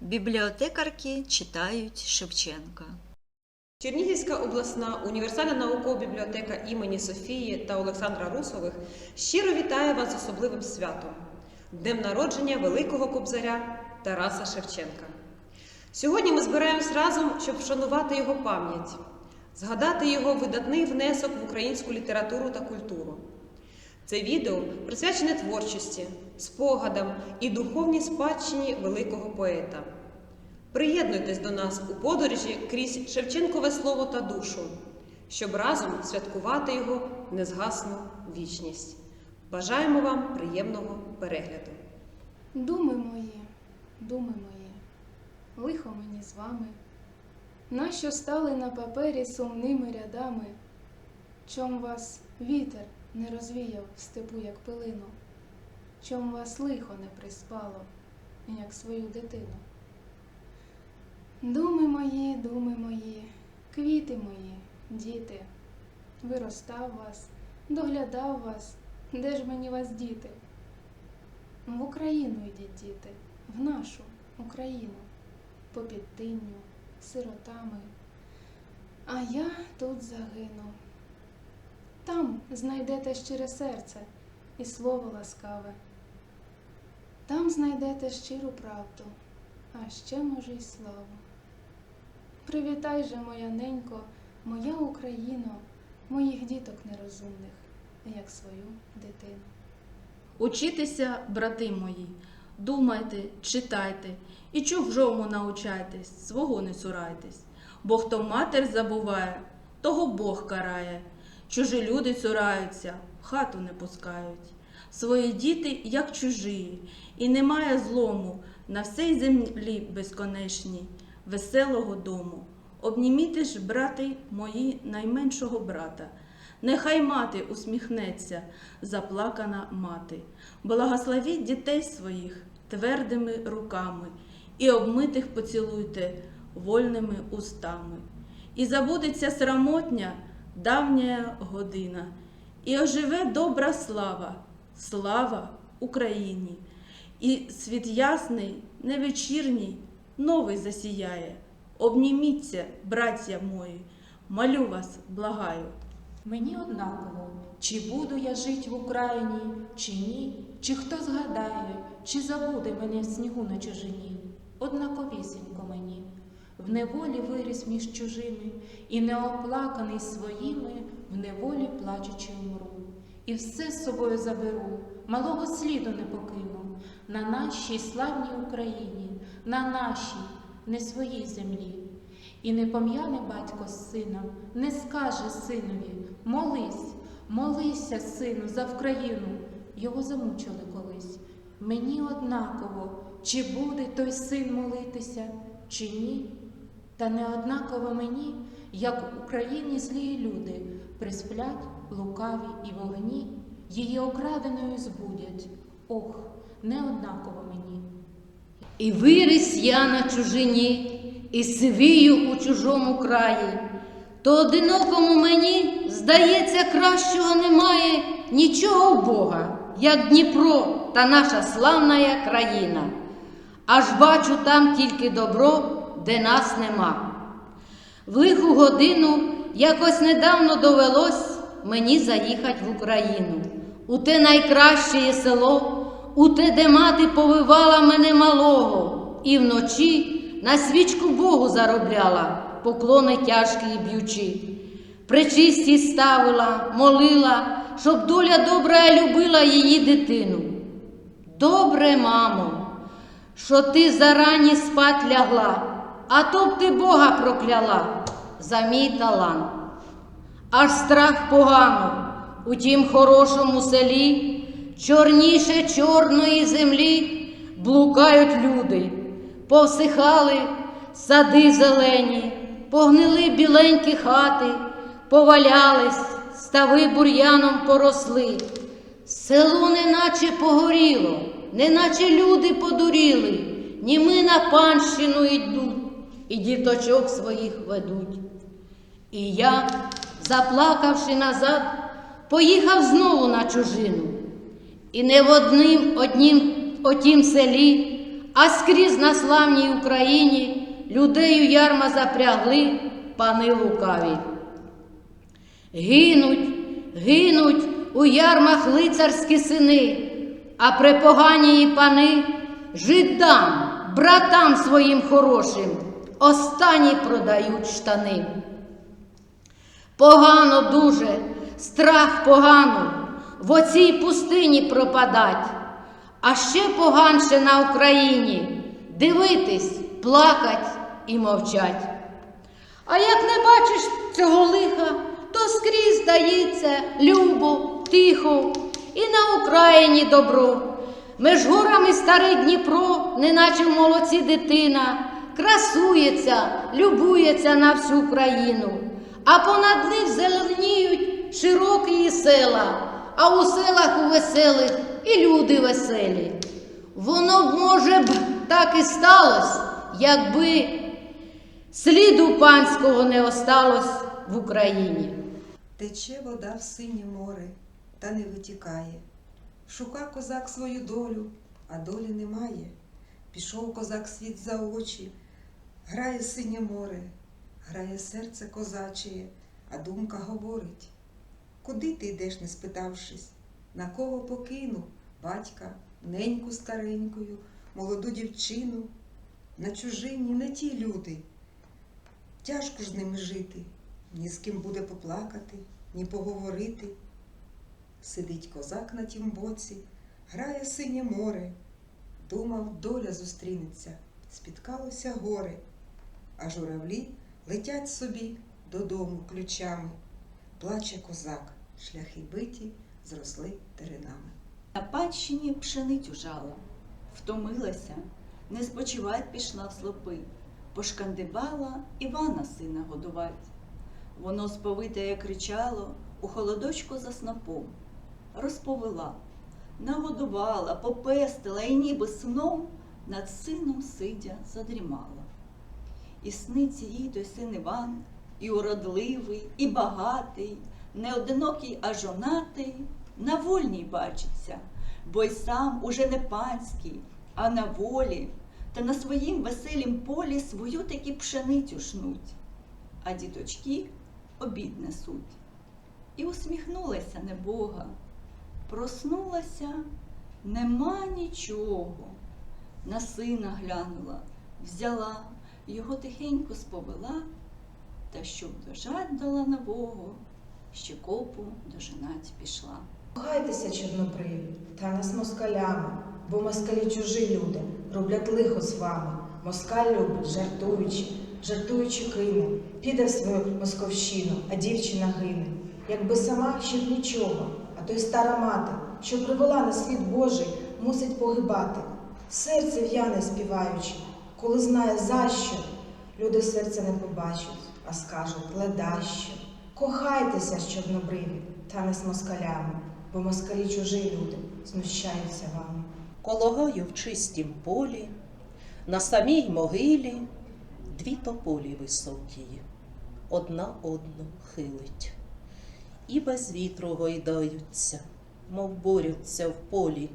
Бібліотекарки читають Шевченка. Чернігівська обласна універсальна наукова бібліотека імені Софії та Олександра Русових щиро вітає вас з особливим святом Днем народження Великого Кобзаря Тараса Шевченка. Сьогодні ми збираємось разом, щоб вшанувати його пам'ять, згадати його видатний внесок в українську літературу та культуру. Це відео присвячене творчості, спогадам і духовній спадщині великого поета. Приєднуйтесь до нас у подорожі крізь Шевченкове слово та душу, щоб разом святкувати його незгасну вічність. Бажаємо вам приємного перегляду. Думи мої, думи мої, лихо мені з вами, нащо стали на папері сумними рядами, чом вас вітер не розвіяв степу, як пилину, чом вас лихо не приспало, як свою дитину. Думи мої, думи мої, квіти мої, діти, виростав вас, доглядав вас, де ж мені вас діти? В Україну йдіть, діти, в нашу Україну, по підтинню, сиротами. А я тут загину. Там знайдете щире серце і слово ласкаве. Там знайдете щиру правду, а ще, може, й славу. Привітай же, моя ненько, моя Україно, моїх діток нерозумних, як свою дитину. Учітеся, брати мої, думайте, читайте і чужому научайтесь, свого не цурайтесь. Бо хто матер забуває, того Бог карає. Чужі люди цураються, в хату не пускають. Свої діти, як чужі, і немає злому на всій землі безконечній, веселого дому. Обніміте ж, брати мої, найменшого брата. Нехай мати усміхнеться, заплакана мати. Благословіть дітей своїх твердими руками і обмитих поцілуйте вольними устами. І забудеться срамотня давня година, і оживе добра слава, слава Україні. І світ ясний, невечірній, новий засіяє. Обніміться, браття мої, молю вас, благаю. Мені однаково, чи буду я жить в Україні, чи ні, чи хто згадає, чи забуде мене в снігу на чужині. Однаковісінько мені, в неволі виріс між чужими, і неоплаканий своїми, в неволі плачучи умру. І все з собою заберу, малого сліду не покину, на нашій славній Україні, на нашій, не своїй землі. І не пом'яне батько з сином, не скаже синові молись, молися, сину, за Вкраїну. Його замучили колись. Мені однаково, чи буде той син молитися, чи ні. Та не однаково мені, як Україні злі люди присплять лукаві і вогні, її окраденою збудять. Ох, не однаково мені. І виріс я на чужині, і сивію у чужому краї. То одинокому мені, здається, кращого немає нічого в Бога, як Дніпро та наша славна країна. Аж бачу там тільки добро, де нас нема. В лиху годину якось недавно довелось мені заїхать в Україну, у те найкраще село, у те, де мати повивала мене малого, і вночі на свічку Богу заробляла, поклони тяжкі і б'ючи. Пречисті ставила, молила, щоб доля добра любила її дитину. Добре, мамо, що ти зарані спать лягла, а то б ти Бога прокляла за мій талант. Аж страх погано у тім хорошому селі, чорніше чорної землі блукають люди, повсихали сади зелені, погнили біленькі хати, повалялись, стави бур'яном поросли. Село неначе погоріло, неначе люди подуріли, ні ми на панщину йдуть, і діточок своїх ведуть. І я, заплакавши назад, поїхав знову на чужину. І не в одним однім отім селі, а скрізь на славній Україні людей у ярма запрягли пани лукаві. Гинуть, гинуть у ярмах лицарські сини, а припоганії пани жидам, братам своїм хорошим, останні продають штани. Погано дуже, страх погано, в оцій пустині пропадать, а ще поганше на Україні дивитись, плакать і мовчать. А як не бачиш цього лиха, то скрізь здається любо, тихо, і на Україні добро. Меж горами старий Дніпро, неначе в молоці дитина, красується, любується на всю Україну, а понад них зеленіють широкі села, а у селах у веселих і люди веселі. Воно б, може б, так і сталося, якби сліду панського не осталось в Україні. Тече вода в синє море, та не витікає. Шука козак свою долю, а долі немає. Пішов козак світ за очі, грає синє море, грає серце козачеє, а думка говорить. Куди ти йдеш, не спитавшись? На кого покинув батька, неньку старенькою, молоду дівчину? На чужині не ті люди. Тяжко ж з ними жити, ні з ким буде поплакати, ні поговорити. Сидить козак на тім боці, грає синє море. Думав, доля зустрінеться, спіткалося горе, а журавлі летять собі додому ключами. Плаче козак, шляхи биті, зросли теренами. На панщині пшеницю жала, втомилася, не спочивать пішла в слопи, пошкандибала Івана сина годувать. Воно сповите кричало у холодочку за снопом, розповела, нагодувала, попестила і ніби сном над сином сидя задрімала. І сниться їй той син Іван, і уродливий, і багатий, не одинокий, а жонатий, на вольній бачиться, бо й сам уже не панський, а на волі, та на своїм веселім полі свою таки пшеницю шнуть, а діточки обід несуть. І усміхнулася небога, проснулася, нема нічого. На сина глянула, взяла, його тихенько сповела, та щоб дожать до ланового, ще копу дожинать пішла. Кохайтеся, чорнобриві, та не з москалями, бо москалі чужі люди, роблять лихо з вами. Москаль любить, жартуючи, жартуючи кине, піде в свою московщину, а дівчина гине. Якби сама ще б нічого, а то й стара мати, що привела на світ Божий, мусить погибати. Серце в'яне співаючи, коли знає за що, люди серця не побачать, а скажуть ледащо. Кохайтеся з чорнобриві, та не з москалями, бо москалі чужі люди знущаються вами. Коло гаю в чистім полі, на самій могилі дві тополі високі, одна одну хилить, і без вітру гойдаються, мов борються в полі.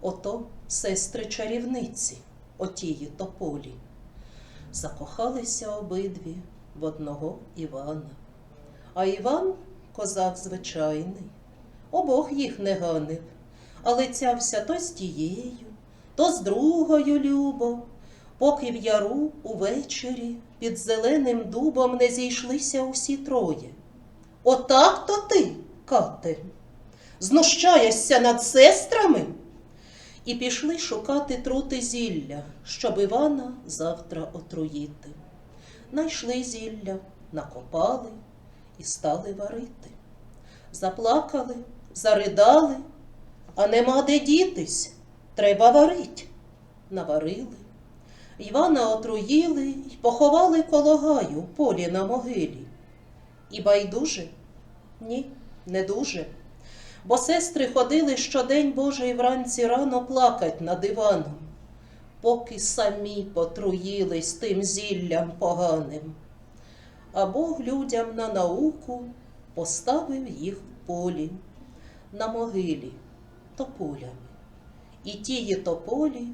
Ото сестри чарівниці, отії тополі. Закохалися обидві в одного Івана. А Іван козак звичайний, обох їх не ганив, а лицявся то з тією, то з другою любо, поки в яру увечері під зеленим дубом не зійшлися усі троє. Отак то ти, кате, знущаєшся над сестрами? І пішли шукати трути зілля, щоб Івана завтра отруїти. Найшли зілля, накопали і стали варити. Заплакали, заридали, а нема де дітись, треба варить. Наварили. Івана отруїли й поховали коло гаю полі на могилі. І байдуже? Ні, не дуже. Бо сестри ходили щодень Божий вранці рано плакать над Іваном, поки самі потруїлись тим зіллям поганим. А Бог людям на науку поставив їх в полі, на могилі тополями. І тії тополі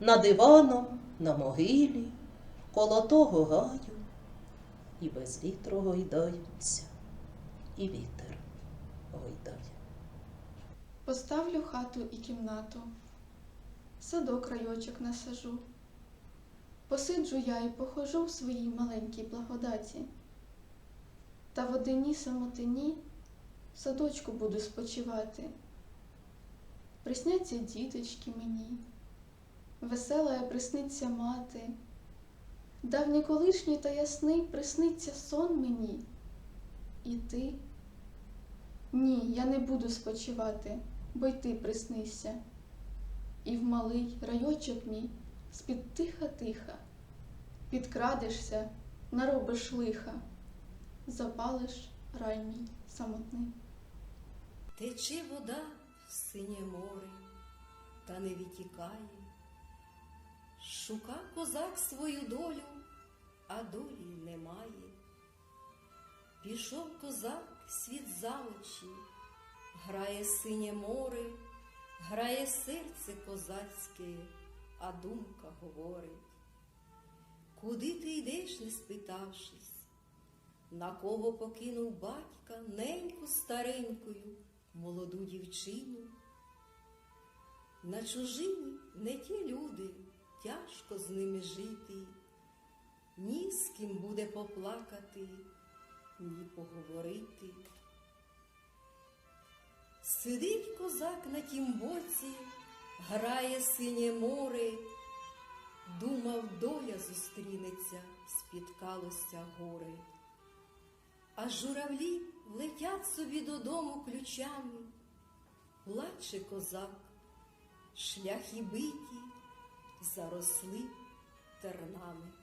на диваном, на могилі, коло того гаю, і без вітру гойдаються, і вітер гойдає. Поставлю хату і кімнату, садок райочок насажу. Посиджу я і похожу в своїй маленькій благодаті. Та в одині самотині садочку буду спочивати. Присняться діточки мені, весела присниться мати, давній колишній та ясний присниться сон мені. І ти. Ні, я не буду спочивати, бо й ти приснися. І в малий райочок мій з-під тиха-тиха підкрадешся, наробиш лиха, запалиш рай мій самотний. Тече вода в синє море, та не відтікає. Шука козак свою долю, а долі немає. Пішов козак світ за очі, грає синє море, грає серце козацьке, а думка говорить. Куди ти йдеш, не спитавшись? На кого покинув батька неньку старенькою, молоду дівчину? На чужині не ті люди, тяжко з ними жити, ні з ким буде поплакати, ні поговорити. Сидить козак на тім боці, грає синє море, думав, доля зустрінеться, спіткалося горе. А журавлі летять собі додому ключами, плаче козак, шляхи биті, заросли тернами.